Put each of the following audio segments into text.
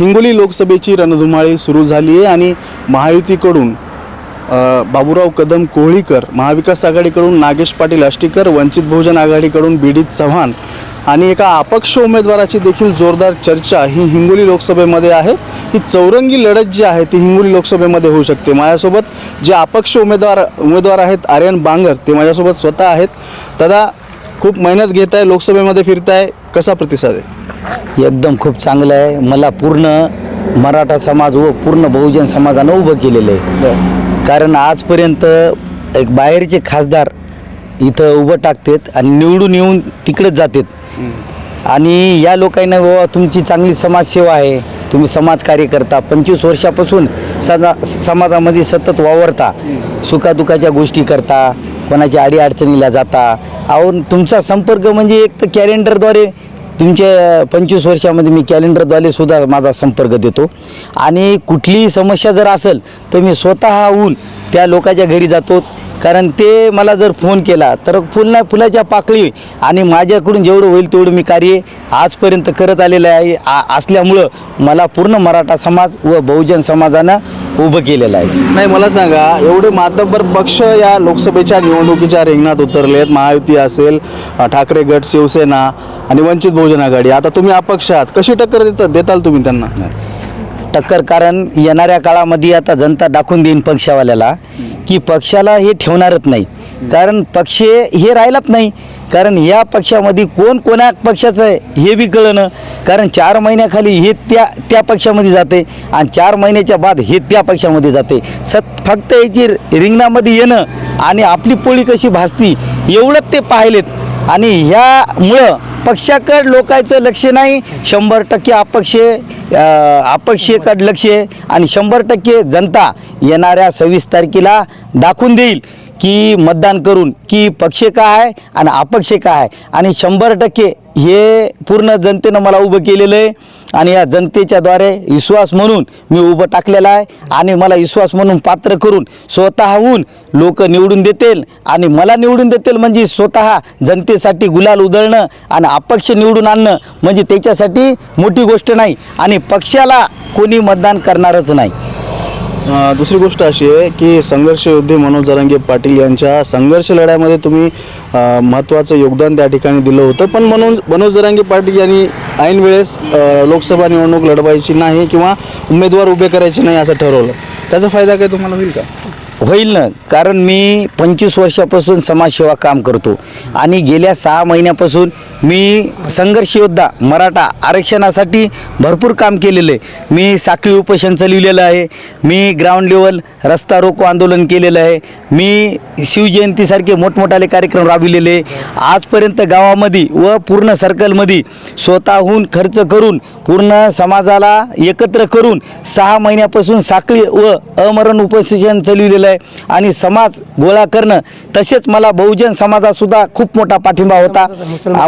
हिंगोली लोकसभेची रणधुमाळी सुरू झाली आहे आणि महायुतीकडून बाबुराव बाबूराव कदम कोहळीकर महाविकास आघाडीकडून नागेश पाटील आष्टीकर वंचित बहुजन आघाडीकडून बीडीत चव्हाण आणि एका अपक्ष उमेदवाराची देखील जोरदार चर्चा ही हिंगोली लोकसभेमध्ये आहे. ही चौरंगी लढत जी आहे ती हिंगोली लोकसभेमध्ये होऊ शकते. माझ्यासोबत जे अपक्ष उमेदवार उमेदवार आहेत आर्यन बांगर ते माझ्यासोबत स्वतः आहेत. दादा खूप मेहनत घेत आहे लोकसभेमध्ये फिरताय. कसा प्रतिसाद आहे? एकदम खूप चांगलं आहे. मला पूर्ण मराठा समाज व पूर्ण बहुजन समाजानं उभं केलेलं आहे. कारण आजपर्यंत एक बाहेरचे खासदार इथं उभं टाकतात आणि निवडून येऊन तिकडेच जातात. आणि या लोकांना बाबा तुमची चांगली समाजसेवा आहे. तुम्ही समाजकार्य करता पंचवीस वर्षापासून सदा समाजामध्ये सतत वावरता. सुखादुखाच्या गोष्टी करता कोणाच्या अडीअडचणीला जाता. अहो तुमचा संपर्क म्हणजे एक तर कॅलेंडरद्वारे तुमच्या पंचवीस वर्षामध्ये मी कॅलेंडरद्वारे सुद्धा माझा संपर्क देतो. आणि कुठलीही समस्या जर असेल तर मी स्वतःहून त्या लोकांच्या घरी जातो. कारण ते मला जर फोन केला तर फुलना फुलाच्या पाकळी आणि माझ्याकडून जेवढं होईल तेवढं मी कार्य आजपर्यंत करत आलेलं आहे. आ असल्यामुळं मला पूर्ण मराठा समाज व बहुजन समाजानं उभं केलेलं आहे. नाही मला सांगा एवढे मातब्बर पक्ष या लोकसभेच्या निवडणुकीच्या रिंगणात उतरले आहेत. महायुती असेल अ, ठाकरे गट शिवसेना आणि वंचित बहुजन आघाडी. आता तुम्ही अपक्ष आहात कशी टक्कर देता देताल तुम्ही त्यांना? टक्कर कारण येणाऱ्या काळामध्ये आता जनता दाखवून देईन पक्षावाल्याला की पक्षाला हे ठेवणारच नाही. कारण पक्ष हे राहिलाच नाही. कारण या पक्षामध्ये कोण कोण्या पक्षाचं आहे हे बी कळणं कारण चार महिन्याखाली हे त्या त्या पक्षामध्ये जाते आणि चार महिन्याच्या बाद हे त्या पक्षामध्ये जाते. सत फक्त याची रिंगणामध्ये येणं आणि आपली पोळी कशी भासती एवढंच ते पाहिलेत. आणि ह्यामुळं पक्षाकडे लोकांचं लक्ष नाही शंभर टक्के अपक्ष अपक्षेकडे लक्ष आहे आणि शंभर टक्के जनता येणाऱ्या सव्वीस तारखेला दाखवून देईल की मतदान करून की पक्ष काय आहे आणि अपक्ष काय आहे. आणि शंभर टक्के हे पूर्ण जनतेनं मला उभं केलेलं आहे आणि या जनतेच्याद्वारे विश्वास म्हणून मी उभं टाकलेलं आहे आणि मला विश्वास म्हणून पात्र करून स्वतःहून लोक निवडून देतील आणि मला निवडून देतील म्हणजे स्वतः जनतेसाठी गुलाल उधळणं आणि अपक्ष निवडून आणणं म्हणजे त्याच्यासाठी मोठी गोष्ट नाही आणि पक्षाला कोणी मतदान करणारच नाही. दुसरी गोष्ट अशी आहे की संघर्ष योद्धे मनोज जरांगे पाटील यांच्या संघर्ष लढ्यामध्ये तुम्ही महत्त्वाचं योगदान त्या ठिकाणी दिलं होतं. पण मनोज मनोज जरांगे पाटील यांनी ऐन वेळेस लोकसभा निवडणूक लढवायची नाही किंवा उमेदवार उभे करायचे नाही असं ठरवलं. त्याचा फायदा काय तुम्हाला होईल का? होईल ना? कारण मी पंचवीस वर्षापासून समाजसेवा काम करतो. आणि गेल्या सहा महिन्यापासून मी संघर्ष योद्धा मराठा आरक्षणासाठी भरपूर काम केलेलं आहे. मी साखळी उपोषण चालविलेलं आहे. मी ग्राउंड लेवल रस्ता रोको आंदोलन केलेलं आहे. मी शिवजयंतीसारखे मोठमोठाले कार्यक्रम राबविलेले आहे. आजपर्यंत गावामध्ये व पूर्ण सर्कलमध्ये स्वतःहून खर्च करून पूर्ण समाजाला एकत्र करून सहा महिन्यापासून साखळी व अमरण उपोषण चालविलेलं आहे. आणि समाज गोळा करणं तसेच मला बहुजन समाजातसुद्धा खूप मोठा पाठिंबा होता.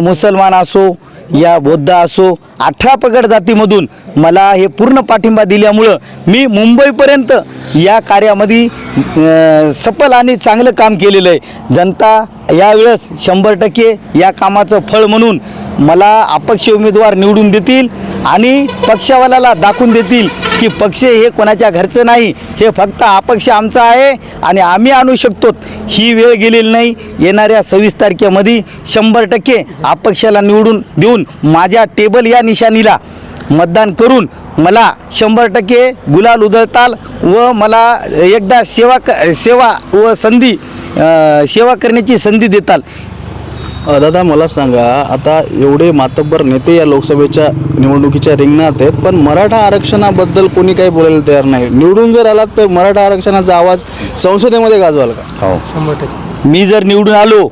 मुसलमान. असो या बौद्ध असो अठरा पगड जातीमधून मला हे पूर्ण पाठिंबा दिल्यामुळं मी मुंबईपर्यंत या कार्यामध्ये सफल आणि चांगलं काम केलेलं आहे. जनता यावेळेस शंभर टक्के या कामाचं फळ म्हणून मला अपक्ष उमेदवार निवडून देतील. आणि पक्षवाल्याला दाखवून देतील की पक्ष हे कोणाच्या घरचं नाही हे फक्त अपक्ष आमचा आहे आणि आम्ही आणू शकतो. ही वेळ गेलेली नाही. येणाऱ्या सव्वीस तारखेमध्ये शंभर टक्के अपक्षाला निवडून देऊन माझ्या टेबल या निशाणीला मतदान करून मला शंभर टक्के गुलाल उधळताल व मला एकदा सेवा क सेवा व संधी सेवा करण्याची संधी देताल. दादा मला सांगा आता एवढे मातब्बर नेते या लोकसभेच्या निवडणुकीच्या रिंगणात आहेत पण मराठा आरक्षणाबद्दल कोणी काही बोलायला तयार नाही. निवडून जर आलात तर मराठा आरक्षणाचा आवाज संसदेमध्ये गाजवाल का? हो. मी जर निवडून आलो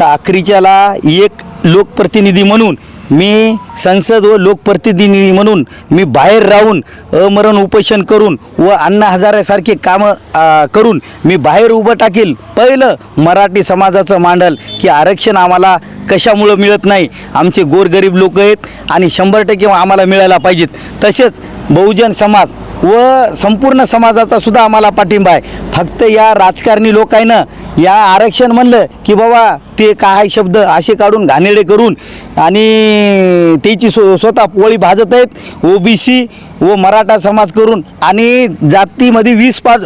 तर अखेरीच्याला एक लोकप्रतिनिधी म्हणून मी संसद व लोकप्रतिनिधी म्हणून मी बाहेर राहून अमरण उपोषण करून व अण्णा हजारेसारखे कामं करून मी बाहेर उभं टाकेल. पहिलं मराठी समाजाचं मांडल की आरक्षण आम्हाला कशामुळं मिळत नाही? आमचे गोरगरीब लोक आहेत आणि शंभर टक्के आम्हाला मिळायला पाहिजेत. तसेच बहुजन समाज व संपूर्ण समाजाचा सुद्धा आम्हाला पाठिंबा आहे. फक्त या राजकारणी लोकांनं या आरक्षण म्हणलं की बाबा ते काय शब्द असे काढून घाणेरडे करून आणि त्याची स्व स्वतः पोळी भाजत आहेत. ओबीसी व मराठा समाज करून आणि जातीमध्ये वीस पाच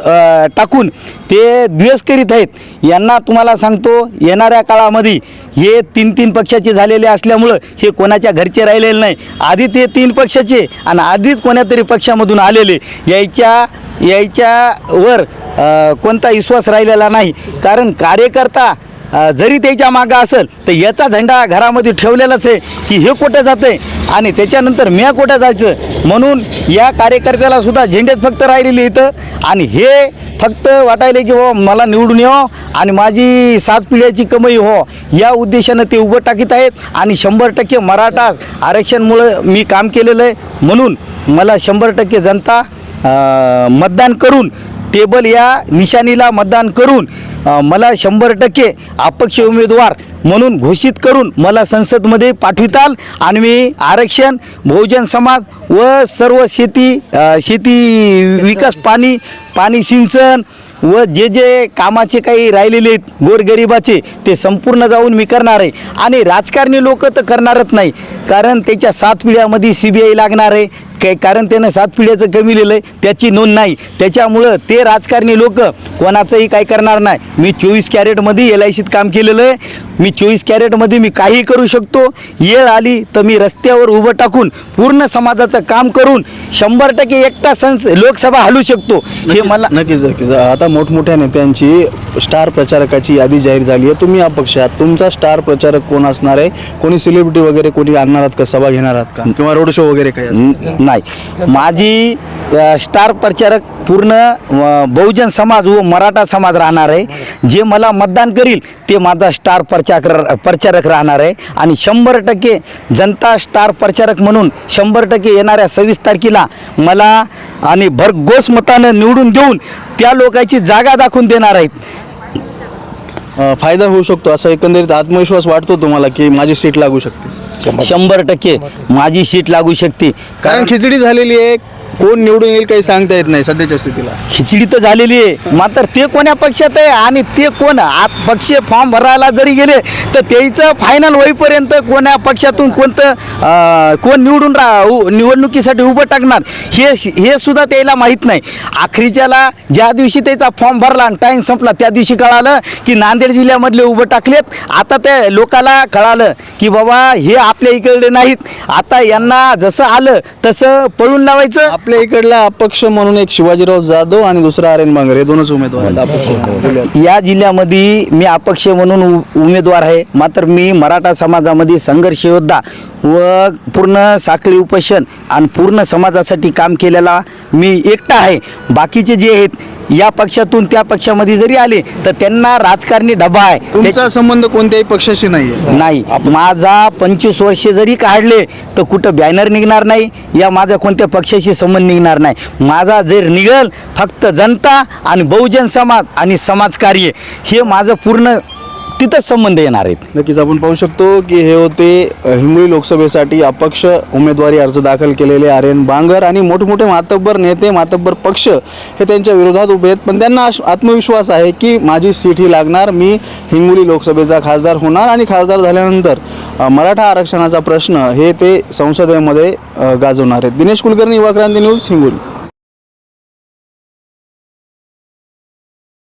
टाकून ते द्वेष करीत आहेत. यांना तुम्हाला सांगतो येणाऱ्या काळामध्ये हे तीन तीन पक्षाचे झालेले असल्यामुळं हे कोणाच्या घरचे राहिलेले नाही. आधी ते तीन पक्षाचे आणि आधीच कोणातरी पक्षामधून आलेले. यायच्या यायच्यावर कोणता विश्वास राहिलेला नाही. कारण कार्यकर्ता जरी त्याच्या मागं असेल तर याचा झेंडा घरामध्ये ठेवलेलाच आहे की हे कुठं जाते आणि त्याच्यानंतर म्या कुठं जायचं? म्हणून या कार्यकर्त्याला सुद्धा झेंडेच फक्त राहिलेले इथं. आणि हे फक्त वाटायले की बाबा मला निवडून यावं आणि माझी सात पिढ्याची कमाई हो या उद्देशानं ते उभं टाकीत आहेत आणि शंभर टक्के मराठा आरक्षणमुळं मी काम केलेलं आहे. म्हणून मला शंभर टक्के जनता मतदान करून टेबल या निशाणीला मतदान करून मला शंभर टक्के अपक्ष उमेदवार म्हणून घोषित करून मला संसदमध्ये पाठविताल. आणि मी आरक्षण बहुजन समाज व सर्व शेती शेती विकास पाणी पाणी सिंचन व जे जे कामाचे काही राहिलेले आहेत गोरगरिबाचे ते संपूर्ण जाऊन मी करणार आहे. आणि राजकारणी लोक तर करणारच नाही. कारण त्याच्या सात पिढ्यामध्ये सी बी आय लागणार आहे. काही कारण त्यानं सात पिढ्याचं कमी लिहिलं आहे त्याची नोंद नाही. त्याच्यामुळं ते राजकारणी लोक कोणाचंही काय करणार नाही. मी चोवीस कॅरेटमध्ये एल आय सीत काम केलेलं आहे. मी चोवीस कॅरेटमध्ये मी काही करू शकतो. येळ आली तर मी रस्त्यावर उभं टाकून पूर्ण समाजाचं काम करून शंभर टक्के एकटा संस लोकसभा हलू शकतो. हे मला नक्कीच नक्कीच. आता मोठमोठ्या नेत्यांची स्टार प्रचारकाची यादी जाहीर झाली आहे. तुम्ही अपक्ष आहात तुमचा स्टार प्रचारक कोण असणार आहे? कोणी सेलिब्रिटी वगैरे कोणी आणणार आहात का? सभा घेणार आहात का? किंवा रोड शो वगैरे काही असेल? नाही माझी स्टार प्रचारक पूर्ण बहुजन समाज व मराठा समाज राहणार आहे. जे मला मतदान करील ते माझा स्टार प्रचारक प्रचारक राहणार आहे. आणि शंभर टक्के जनता स्टार प्रचारक म्हणून शंभर टक्के येणाऱ्या सव्वीस तारखेला मला आणि भरघोस मतानं निवडून देऊन त्या लोकांची जागा दाखवून देणार आहेत. फायदा होऊ शकतो असा एकंदरीत आत्मविश्वास वाटतो तुम्हाला की माझी सीट लागू शकते? शंभर टक्के. माझी सीट लागू शकते. कारण खिचडी झालेली आहे. कोण निवडून येईल काही सांगता येत नाही सध्याच्या स्थितीला. खिचडी तर झालेली आहे. मात्र ते कोण्या पक्षात आहे आणि ते कोण? आत पक्ष फॉर्म भरायला जरी गेले तर त्याचं फायनल होईपर्यंत कोण्या पक्षातून कोणतं अं, कोण निवडून रा उ- निवडणुकीसाठी उभं टाकणार हे हे सुद्धा त्याला माहीत नाही. आखरीच्याला ज्या दिवशी त्याचा फॉर्म भरला आणि टाईम संपला त्या दिवशी कळालं की नांदेड जिल्ह्यामधले उभं टाकलेत. आता त्या लोकाला कळालं की बाबा हे आपल्या इकडे नाहीत. आता यांना जसं आलं तसं पळून लावायचं. आपल्या इकडला अपक्ष म्हणून एक शिवाजीराव जाधव आणि दुसरा आर्यन बांगर हे दोनच उमेदवार आहेत. अपक्ष या जिल्ह्यामध्ये मी अपक्ष म्हणून उ- उमेदवार आहे. मात्र मी मराठा समाजामध्ये संघर्ष योद्धा व पूर्ण साखळी उपोषण आणि पूर्ण समाजासाठी काम केलेला मी एकटा आहे. बाकीचे जे आहेत या पक्षातून त्या पक्षामध्ये जरी आले तर त्यांना राजकारणी डबा आहे. तुमचा संबंध कोणत्याही पक्षाशी नाहीये. नाही. माझा पंचवीस वर्षे जरी काढले तर कुठं बॅनर निघणार नाही? या माझा कोणत्या पक्षाशी संबंध निघणार नाही? माझा जर निघल फक्त जनता आणि बहुजन समाज आणि समाजकार्य हे माझं पूर्ण तिथंच संबंध येणार आहेत. नक्कीच आपण पाहू शकतो की हे होते हिंगोली लोकसभेसाठी अपक्ष उमेदवारी अर्ज दाखल केलेले आर्यन बांगर आणि मोठमोठे मातब्बर नेते मातब्बर पक्ष हे त्यांच्या विरोधात उभे आहेत. पण त्यांना आत्मविश्वास आहे की माझी सीट ही लागणार मी हिंगोली लोकसभेचा खासदार होणार आणि खासदार झाल्यानंतर मराठा आरक्षणाचा प्रश्न हे ते संसदेमध्ये गाजवणार आहेत. दिनेश कुलकर्णी युवा क्रांती न्यूज हिंगोली.